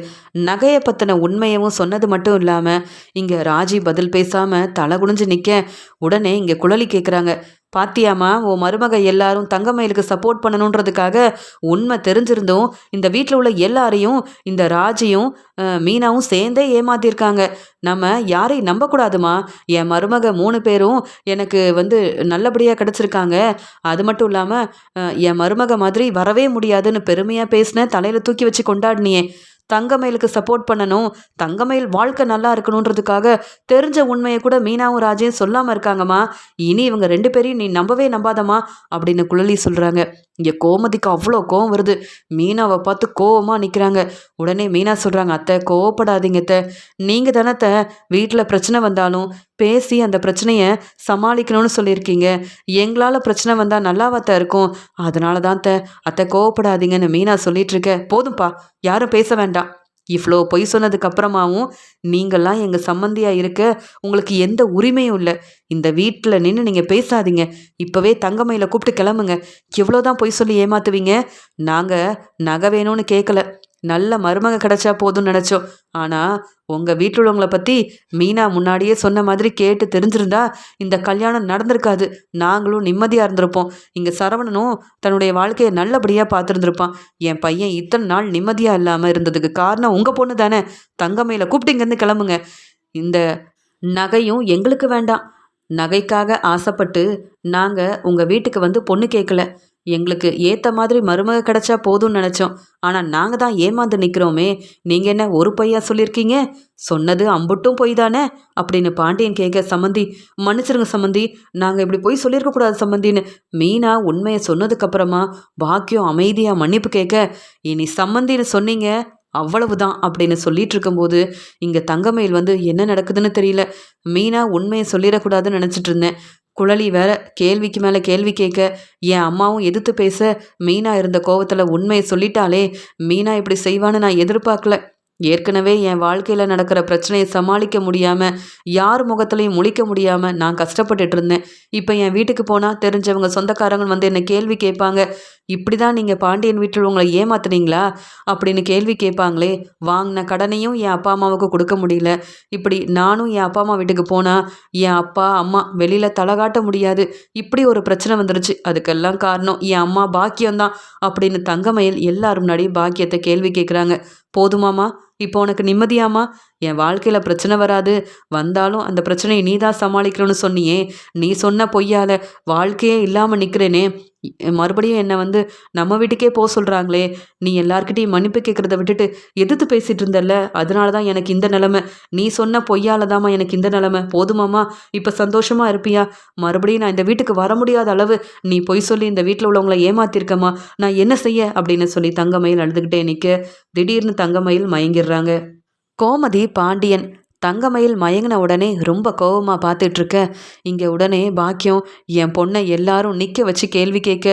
நகையை பற்றின உண்மையவும் சொன்னது மட்டும் இல்லாமல் இங்கே ராஜி பதில் பேசாமல் தலை குனிஞ்சு நிற்க உடனே இங்கே குழலி கேட்குறாங்க பாத்தியாமா உன் மருமக எல்லாரும் தங்கமயிலுக்கு சப்போர்ட் பண்ணணுன்றதுக்காக உண்மை தெரிஞ்சிருந்தும் இந்த வீட்டில் உள்ள எல்லாரையும் இந்த ராஜியும் மீனாவும் சேர்ந்தே ஏமாத்திருக்காங்க. நம்ம யாரையும் நம்பக்கூடாதுமா? என் மருமக மூணு பேரும் எனக்கு வந்து நல்லபடியாக கிடச்சிருக்காங்க. அது மட்டும் இல்லாமல் என் மருமக மாதிரி வரவே முடியாதுன்னு பெருமையாக பேசினேன் தலையில் தூக்கி வச்சு கொண்டாடினியே. தங்கமயிலுக்கு சப்போர்ட் பண்ணணும். தங்கமயில் வாழ்க்கை நல்லா இருக்கணுன்றதுக்காக தெரிஞ்ச உண்மையை கூட மீனாவும் ராஜையும் சொல்லாமல் இருக்காங்கம்மா. இனி இவங்க ரெண்டு பேரையும் நீ நம்பவே நம்பாதம்மா அப்படின்னு குழலி சொல்கிறாங்க இங்கே கோமதிக்கு அவ்வளோ கோவம் வருது. மீனாவை பார்த்து கோவமாக நிற்கிறாங்க உடனே மீனா சொல்கிறாங்க அத்தை கோவப்படாதீங்க அத்தை. நீங்கள் தானே அத்தை வீட்டில் பிரச்சனை வந்தாலும் பேசி அந்த பிரச்சனையை சமாளிக்கணும்னு சொல்லியிருக்கீங்க. எங்களால் பிரச்சனை வந்தால் நல்லாவாத்த இருக்கும்? அதனால தான் அத்தை அத்தை கோவப்படாதீங்கன்னு மீனா சொல்லிட்டு இருக்க. போதும்ப்பா யாரும் பேச வேண்டாம். இவ்வளோ பொய் சொன்னதுக்கப்புறமாவும் நீங்கள்லாம் எங்கள் சம்மந்தியாக இருக்க உங்களுக்கு எந்த உரிமையும் இல்லை. இந்த வீட்டில் நின்று நீங்கள் பேசாதீங்க. இப்போவே தங்கமையில் கூப்பிட்டு கிளம்புங்க. எவ்வளோ தான் பொய் சொல்லி ஏமாத்துவீங்க? நாங்கள் நகை வேணும்னு கேட்கல நல்ல மருமக கிடைச்சா போதும்னு நினச்சோம். ஆனால் உங்கள் வீட்டில் உள்ளவங்கள பற்றி மீனா முன்னாடியே சொன்ன மாதிரி கேட்டு தெரிஞ்சிருந்தா இந்த கல்யாணம் நடந்திருக்காது. நாங்களும் நிம்மதியாக இருந்திருப்போம். இங்கே சரவணனும் தன்னுடைய வாழ்க்கையை நல்லபடியாக பார்த்துருந்துருப்பான். என் பையன் இத்தனை நாள் நிம்மதியாக இல்லாமல் இருந்ததுக்கு காரணம் உங்கள் பொண்ணு தானே. தங்கமையில் கூப்பிட்டு இங்கேருந்து கிளம்புங்க. இந்த நகையும் எங்களுக்கு வேண்டாம். நகைக்காக ஆசைப்பட்டு நாங்கள் உங்கள் வீட்டுக்கு வந்து பொண்ணு கேட்கல எங்களுக்கு ஏற்ற மாதிரி மருமக கிடச்சா போதும்னு நினச்சோம். ஆனால் நாங்கள் தான் ஏமாந்து நிற்கிறோமே நீங்கள் என்ன ஒரு பையா சொல்லியிருக்கீங்க? சொன்னது அம்புட்டும் பொய் தானே? அப்படின்னு பாண்டியன் கேட்க சம்மந்தி மன்னிச்சிருங்க சம்மந்தி நாங்கள் இப்படி போய் சொல்லியிருக்கக்கூடாது சம்மந்தின்னு மீனா உண்மையை சொன்னதுக்கப்புறமா பாக்கியம் அமைதியாக மன்னிப்பு கேட்க இனி சம்மந்தின்னு சொன்னீங்க அவ்வளவுதான். அப்படின்னு சொல்லிட்டு இருக்கும்போது இங்கே தங்கமயில் வந்து என்ன நடக்குதுன்னு தெரியல. மீனா உண்மையை சொல்லிடக்கூடாதுன்னு நினச்சிட்டு இருந்தேன். குழலி வேற கேள்விக்கு மேலே கேள்வி கேட்க என் அம்மாவும் எதிர்த்து பேச மீனா இருந்த கோவத்தில் உண்மையை சொல்லிட்டாலே மீனா இப்படி செய்வான்னு நான் எதிர்பார்க்கல. ஏற்கனவே என் வாழ்க்கையில் நடக்கிற பிரச்சனையை சமாளிக்க முடியாமல் யார் முகத்துலையும் முழிக்க முடியாமல் நான் கஷ்டப்பட்டுட்டு இருந்தேன். இப்போ என் வீட்டுக்கு போனால் தெரிஞ்சவங்க சொந்தக்காரங்க வந்து என்னை கேள்வி கேட்பாங்க. இப்படி தான் நீங்கள் பாண்டியன் வீட்டில் உங்களை ஏமாத்துனீங்களா? அப்படின்னு கேள்வி கேட்பாங்களே. வாங்கின கடனையும் என் அப்பா அம்மாவுக்கு கொடுக்க முடியல. இப்படி நானும் என் அப்பா அம்மா வீட்டுக்கு போனால் என் அப்பா அம்மா வெளியில் தலை காட்ட முடியாது. இப்படி ஒரு பிரச்சனை வந்துருச்சு. அதுக்கெல்லாம் காரணம் என் அம்மா பாக்கியம்தான் அப்படின்னு தங்கமயில் எல்லாரும் முன்னாடியும் பாக்கியத்தை கேள்வி கேட்குறாங்க. போதுமாமா இப்போ உனக்கு நிம்மதியாமா என் வாழ்க்கையில் பிரச்சனை வராது. வந்தாலும் அந்த பிரச்சனையை நீ தான் சமாளிக்கணும்னு சொன்னியே. நீ சொன்ன பொய்யால் வாழ்க்கையே இல்லாமல் நிற்கிறேனே மறுபடியும் என்னை வந்து நம்ம வீட்டுக்கே போக சொல்கிறாங்களே நீ எல்லார்கிட்டையும் மன்னிப்பு கேட்குறத விட்டுட்டு எதிர்த்து பேசிகிட்டு இருந்தல்ல? அதனால தான் எனக்கு இந்த நிலமை. நீ சொன்ன பொய்யால தாம்மா எனக்கு இந்த நிலமை. போதுமாம்மா? இப்போ சந்தோஷமாக இருப்பியா? மறுபடியும் நான் இந்த வீட்டுக்கு வர முடியாத அளவு நீ பொய் சொல்லி இந்த வீட்டில் உள்ளவங்கள ஏமாத்திருக்கம்மா. நான் என்ன செய்ய? அப்படின்னு சொல்லி தங்கமயில் அழுதுகிட்டே நிற்க திடீர்னு தங்கமயில் மயங்கிடுறாங்க கோமதி பாண்டியன் தங்கமயில் மயங்கின உடனே ரொம்ப கோபமாக பார்த்துட்ருக்க. இங்கே உடனே பாக்கியம் என் பொண்ணை எல்லாரும் நிற்க வச்சு கேள்வி கேட்க.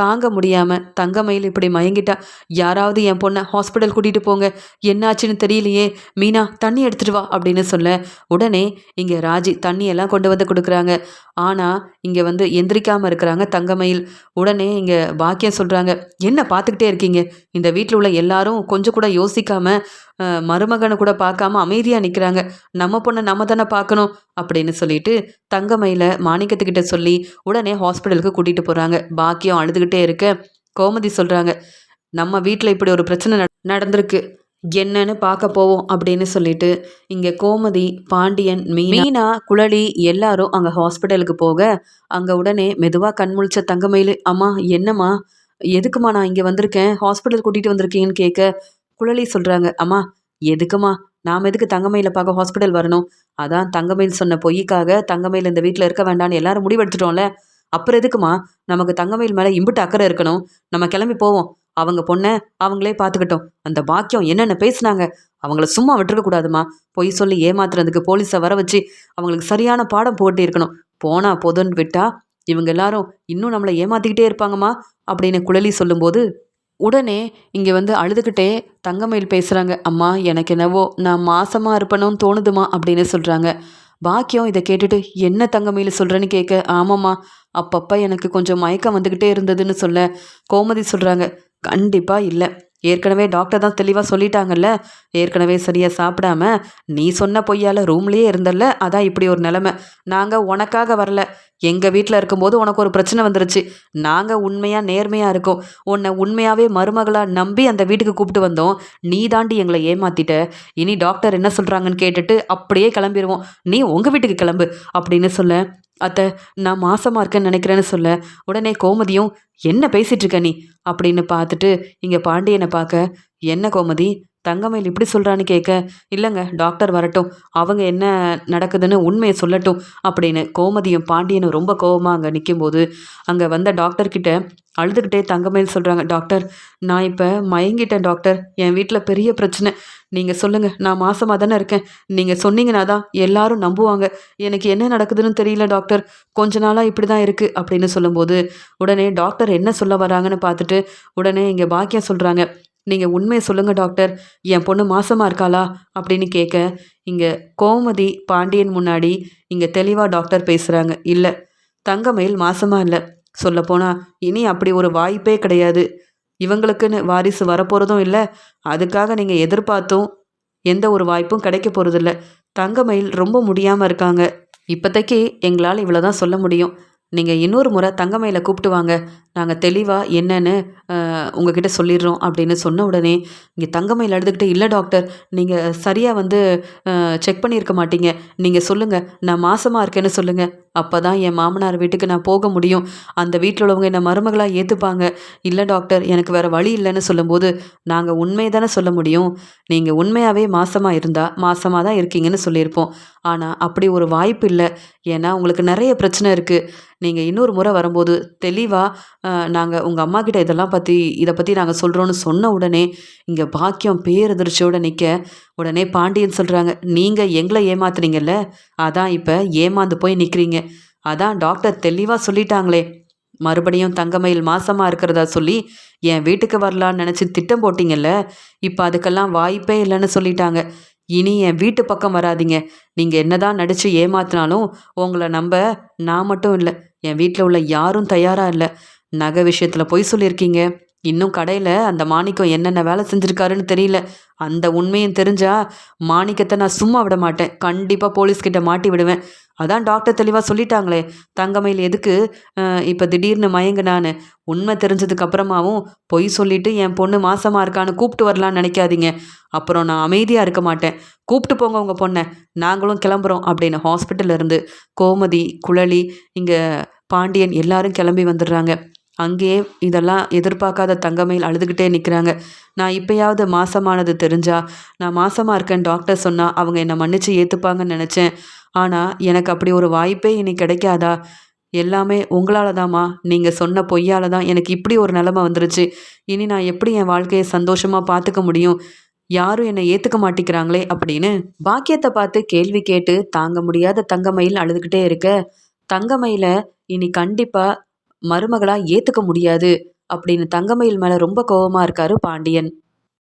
தாங்க முடியாமல் தங்கமயில் இப்படி மயங்கிட்டா. யாராவது என் பொண்ணை ஹாஸ்பிட்டல் கூட்டிகிட்டு போங்க. என்னாச்சுன்னு தெரியலையே. மீனா தண்ணி எடுத்துட்டு வா அப்படின்னு சொல்ல. உடனே இங்கே ராஜி தண்ணியெல்லாம் கொண்டு வந்து கொடுக்குறாங்க. ஆனால் இங்கே வந்து எந்திரிக்காமல் இருக்கிறாங்க தங்கமயில். உடனே இங்கே பாக்கியம் சொல்கிறாங்க என்ன பார்த்துக்கிட்டே இருக்கீங்க? இந்த வீட்டில் உள்ள எல்லாரும் கொஞ்சம் கூட யோசிக்காமல் மருமகனை கூட பார்க்காம அமைதியாக நிற்கிறாங்க நம்ம பொண்ணை நம்ம தானே பார்க்கணும் அப்படின்னு சொல்லிட்டு தங்கமயில மாணிக்கத்துக்கிட்ட சொல்லி உடனே ஹாஸ்பிட்டலுக்கு கூட்டிகிட்டு போகிறாங்க பாக்கியம் அழுதுகிட்டே இருக்க. கோமதி சொல்கிறாங்க நம்ம வீட்டில் இப்படி ஒரு பிரச்சனை நடந்திருக்கு. என்னன்னு பார்க்க போவோம் அப்படின்னு சொல்லிட்டு இங்கே கோமதி பாண்டியன் மீனா குழலி எல்லாரும் அங்கே ஹாஸ்பிட்டலுக்கு போக அங்கே உடனே மெதுவாக கண்முழிச்ச தங்கமயில் அம்மா என்னம்மா? எதுக்குமா நான் இங்கே வந்திருக்கேன்? ஹாஸ்பிட்டல் கூட்டிகிட்டு வந்திருக்கீங்கன்னு கேட்க குழலி சொல்கிறாங்க அம்மா எதுக்குமா நாம் எதுக்கு தங்கமயில பார்க்க ஹாஸ்பிட்டல் வரணும்? அதான் தங்கமயில் சொன்ன பொய்க்காக தங்கமயில் இந்த வீட்டில் இருக்க வேண்டாம்னு எல்லாரும் முடிவெடுத்துட்டோம்ல. அப்புறம் எதுக்குமா நமக்கு தங்கமயில் மேலே இம்புட்டு அக்கறை இருக்கணும். நம்ம கிளம்பி போவோம். அவங்க பொண்ணை அவங்களே பார்த்துக்கிட்டோம். அந்த பாக்கியம் என்னென்ன பேசுனாங்க. அவங்கள சும்மா விட்டுருக்க கூடாதுமா பொய் சொல்லி ஏமாத்துறதுக்கு போலீஸை வர வச்சு அவங்களுக்கு சரியான பாடம் போட்டு இருக்கணும் போனா போதுன்னு விட்டா இவங்க எல்லாரும் இன்னும் நம்மளை ஏமாத்திக்கிட்டே இருப்பாங்கம்மா அப்படின்னு குழலி சொல்லும்போது உடனே இங்கே வந்து அழுதுகிட்டே தங்கமயில் பேசுகிறாங்க அம்மா எனக்கு என்னவோ நான் மாசமாக இருப்பணும்னு தோணுதுமா? அப்படின்னு சொல்கிறாங்க பாக்கியம் இதை கேட்டுட்டு என்ன தங்கமயில் சொல்கிறேன்னு கேட்க ஆமாம்மா அப்பப்போ எனக்கு கொஞ்சம் மயக்கம் வந்துக்கிட்டே இருந்ததுன்னு சொல்ல கோமதி சொல்கிறாங்க கண்டிப்பாக இல்லை. ஏற்கனவே டாக்டர் தான் தெளிவாக சொல்லிட்டாங்கல்ல ஏற்கனவே சரியாக சாப்பிடாம நீ சொன்ன பொய்யால் ரூம்லேயே இருந்தல்ல அதான் இப்படி ஒரு நிலமை. நாங்கள் உனக்காக வரல. எங்கள் வீட்டில் இருக்கும்போது உனக்கு ஒரு பிரச்சனை வந்துருச்சு. நாங்கள் உண்மையாக நேர்மையாக இருக்கோம். உன்னை உண்மையாகவே மருமகளாக நம்பி அந்த வீட்டுக்கு கூப்பிட்டு வந்தோம். நீ தாண்டி எங்களை ஏமாத்திட்ட. இனி டாக்டர் என்ன சொல்கிறாங்கன்னு கேட்டுட்டு அப்படியே கிளம்பிடுவோம் நீ உங்கள் வீட்டுக்கு கிளம்பு அப்படின்னு சொல்ல. அத்தை நான் மாசமாக இருக்கேன்னு நினைக்கிறேன்னு சொல்ல. உடனே கோமதியும் என்ன பேசிகிட்டு இருக்க நீ? அப்படின்னு பார்த்துட்டு இங்கே பாண்டியனை பார்க்க என்ன கோமதி? தங்கமயில் இப்படி சொல்கிறான்னு கேட்க இல்லைங்க டாக்டர் வரட்டும். அவங்க என்ன நடக்குதுன்னு உண்மையை சொல்லட்டும் அப்படின்னு கோமதியும் பாண்டியனும் ரொம்ப கோபமாக அங்கே நிற்கும்போது அங்கே வந்த டாக்டர்கிட்ட அழுதுகிட்டே தங்கமயில் சொல்கிறாங்க டாக்டர் நான் இப்போ மயங்கிட்டேன் டாக்டர் என் வீட்டில் பெரிய பிரச்சனை. நீங்கள் சொல்லுங்கள் நான் மாசமாக தானே இருக்கேன். நீங்கள் சொன்னீங்கன்னா தான் எல்லாரும் நம்புவாங்க. எனக்கு என்ன நடக்குதுன்னு தெரியல டாக்டர் கொஞ்ச நாளாக இப்படி தான் இருக்குது அப்படின்னு சொல்லும்போது உடனே டாக்டர் என்ன சொல்ல வராங்கன்னு பார்த்துட்டு உடனே இங்கே பாக்கியம் சொல்கிறாங்க நீங்கள் உண்மையை சொல்லுங்கள் டாக்டர். என் பொண்ணு மாசமாக இருக்காளா? அப்படின்னு கேட்க இங்கே கோமதி பாண்டியன் முன்னாடி இங்கே தெளிவாக டாக்டர் பேசுகிறாங்க இல்லை தங்கமயில் மாசமாக இல்லை. சொல்லப்போனால் இனி அப்படி ஒரு வாய்ப்பே கிடையாது. இவங்களுக்குன்னு வாரிசு வரப்போகிறதும் இல்லை. அதுக்காக நீங்கள் எதிர்பார்த்தும் எந்த ஒரு வாய்ப்பும் கிடைக்க போகிறதில்ல தங்கமயில் ரொம்ப முடியாமல் இருக்காங்க. இப்போதைக்கு எங்களால் இவ்வளோ தான் சொல்ல முடியும். நீங்கள் இன்னொரு முறை தங்கமயில கூப்பிட்டு வாங்க. நாங்கள் தெளிவாக என்னன்னு உங்ககிட்ட சொல்லிடுறோம் அப்படின்னு சொன்ன உடனே இங்கே தங்கமயில் எடுத்துக்கிட்டு இல்லை டாக்டர் நீங்கள் சரியாக வந்து செக் பண்ணியிருக்க மாட்டீங்க. நீங்கள் சொல்லுங்கள் நான் மாசமாக இருக்கேன்னு சொல்லுங்கள் அப்போ தான் என் மாமனார் வீட்டுக்கு நான் போக முடியும். அந்த வீட்டில் உள்ளவங்க என்னை மருமகளாக ஏற்றுப்பாங்க இல்லை டாக்டர் எனக்கு வேறு வழி இல்லைன்னு சொல்லும்போது நாங்கள் உண்மையை தானே சொல்ல முடியும்? நீங்கள் உண்மையாகவே மாசமாக இருந்தால் மாசமாக தான் இருக்கீங்கன்னு சொல்லியிருப்போம். ஆனால் அப்படி ஒரு வாய்ப்பு இல்லை. ஏன்னா உங்களுக்கு நிறைய பிரச்சனை இருக்குது நீங்கள் இன்னொரு முறை வரும்போது தெளிவாக நாங்கள் உங்கள் அம்மா கிட்ட இதெல்லாம் பற்றி இதை பற்றி நாங்கள் சொல்கிறோன்னு சொன்ன உடனே இங்கே பாக்கியம் பேரதிர்ச்சியோடு நிற்க உடனே பாண்டியன் சொல்கிறாங்க நீங்கள் எங்களை ஏமாத்துறீங்கல்ல அதான் இப்போ ஏமாந்து போய் நிற்கிறீங்க அதான் டாக்டர் தெளிவாக சொல்லிட்டாங்களே. மறுபடியும் தங்கமயில் மாசமாக இருக்கிறதா சொல்லி என் வீட்டுக்கு வரலான்னு நினச்சி திட்டம் போட்டிங்கல்ல? இப்போ அதுக்கெல்லாம் வாய்ப்பே இல்லைன்னு சொல்லிட்டாங்க. இனி என் வீட்டு பக்கம் வராதீங்க. நீங்கள் என்னதான் நடித்து ஏமாத்தினாலும் உங்களை நம்ப நான் மட்டும் இல்லை என் வீட்டில் உள்ள யாரும் தயாராக இல்லை. நகை விஷயத்தில் பொய் சொல்லியிருக்கீங்க. இன்னும் கடையில் அந்த மாணிக்கம் என்னென்ன வேலை செஞ்சுருக்காருன்னு தெரியல. அந்த உண்மையும் தெரிஞ்சா மாணிக்கத்தை நான் சும்மா விட மாட்டேன். கண்டிப்பாக போலீஸ்கிட்ட மாட்டி விடுவேன். அதான் டாக்டர் தெளிவாக சொல்லிட்டாங்களே. தங்கமையில் எதுக்கு? இப்போ திடீர்னு மயங்குனான்னு உண்மை தெரிஞ்சதுக்கு அப்புறமாவும் பொய் சொல்லிட்டு என் பொண்ணு மாசமாக இருக்கான்னு கூப்பிட்டு வரலான்னு நினைக்காதீங்க. அப்புறம் நான் அமைதியாக இருக்க மாட்டேன். கூப்பிட்டு போங்க உங்கள் பொண்ணை. நாங்களும் கிளம்புறோம் அப்படின்னு ஹாஸ்பிட்டல்லேருந்து கோமதி குழலி இங்கே பாண்டியன் எல்லாரும் கிளம்பி வந்துடுறாங்க. அங்கேயே இதெல்லாம் எதிர்பார்க்காத தங்கமயில் அழுதுகிட்டே நிற்கிறாங்க நான் இப்பயாவது மாசமானது தெரிஞ்சா? நான் மாசமாக இருக்கேன் டாக்டர் சொன்னால் அவங்க என்னை மன்னிச்சு ஏற்றுப்பாங்கன்னு நினச்சேன். ஆனால் எனக்கு அப்படி ஒரு வாய்ப்பே இனி கிடைக்காதா? எல்லாமே உங்களால் தாம்மா நீங்கள் சொன்ன பொய்யால் தான் எனக்கு இப்படி ஒரு நிலமை வந்துருச்சு. இனி நான் எப்படி என் வாழ்க்கையை சந்தோஷமாக பார்த்துக்க முடியும்? யாரும் என்னை ஏற்றுக்க மாட்டேங்கிறாங்களே அப்படின்னு பாக்கியத்தை பார்த்து கேள்வி கேட்டு தாங்க முடியாத தங்கமயில் அழுதுகிட்டே இருக்க. தங்கமயில இனி கண்டிப்பாக மருமகளாக ஏற்றுக்க முடியாது அப்படின்னு தங்கமயில் மேலே ரொம்ப கோவமா இருக்காரு பாண்டியன்.